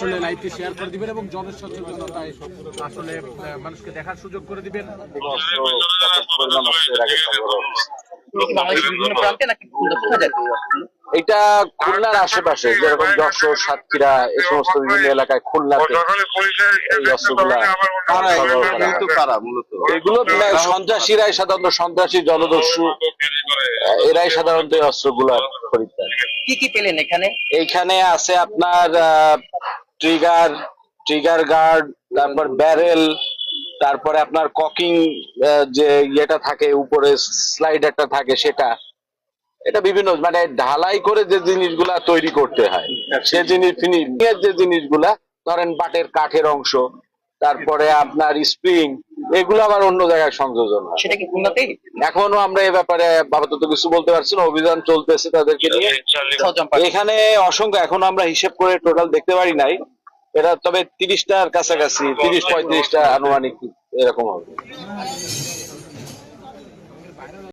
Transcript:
আসলে লাইভটি শেয়ার করে দিবেন এবং জনসচেতনতায় আসলে মানুষকে দেখার সুযোগ করে দিবেন। এটা খুলনার আশেপাশে যেরকম যশোর সাতক্ষীরা এই সমস্ত বিভিন্ন এলাকায় খুলনাতে হয়। এগুলো সন্ত্রাসীরাই সাধারণত সন্ত্রাসী জলদস্যু এরাই সাধারণত এই অস্ত্রগুলা খরিদ করে কি কি পেলেন এখানে? এইখানে আছে আপনার ট্রিগার ট্রিগার গার্ড তারপর ব্যারেল তারপরে আপনার ককিং যে ইয়েটা থাকে উপরে স্লাইড একটা থাকে সেটা। এটা বিভিন্ন মানে ঢালাই করে যে জিনিসগুলা তৈরি করতে হয়। সে জিনিস ফিনিশিং যে জিনিসগুলা ধরেন বাটের কাঠের অংশ তারপরে আপনার স্প্রিং এগুলো আবার অন্য জায়গায় সংযোজন হয়। সেটা কি খুলনাতেই? এখনও আমরা এ ব্যাপারে আপাতত কিছু বলতে পারছি না অভিযান চলতেছে তাদেরকে নিয়ে। এখানে অসংখ্য এখন আমরা হিসেব করে টোটাল দেখতে পারি নাই। এটা তবে তিরিশটার কাছাকাছি তিরিশ পঁয়ত্রিশটা আনুমানিক এরকম হবে।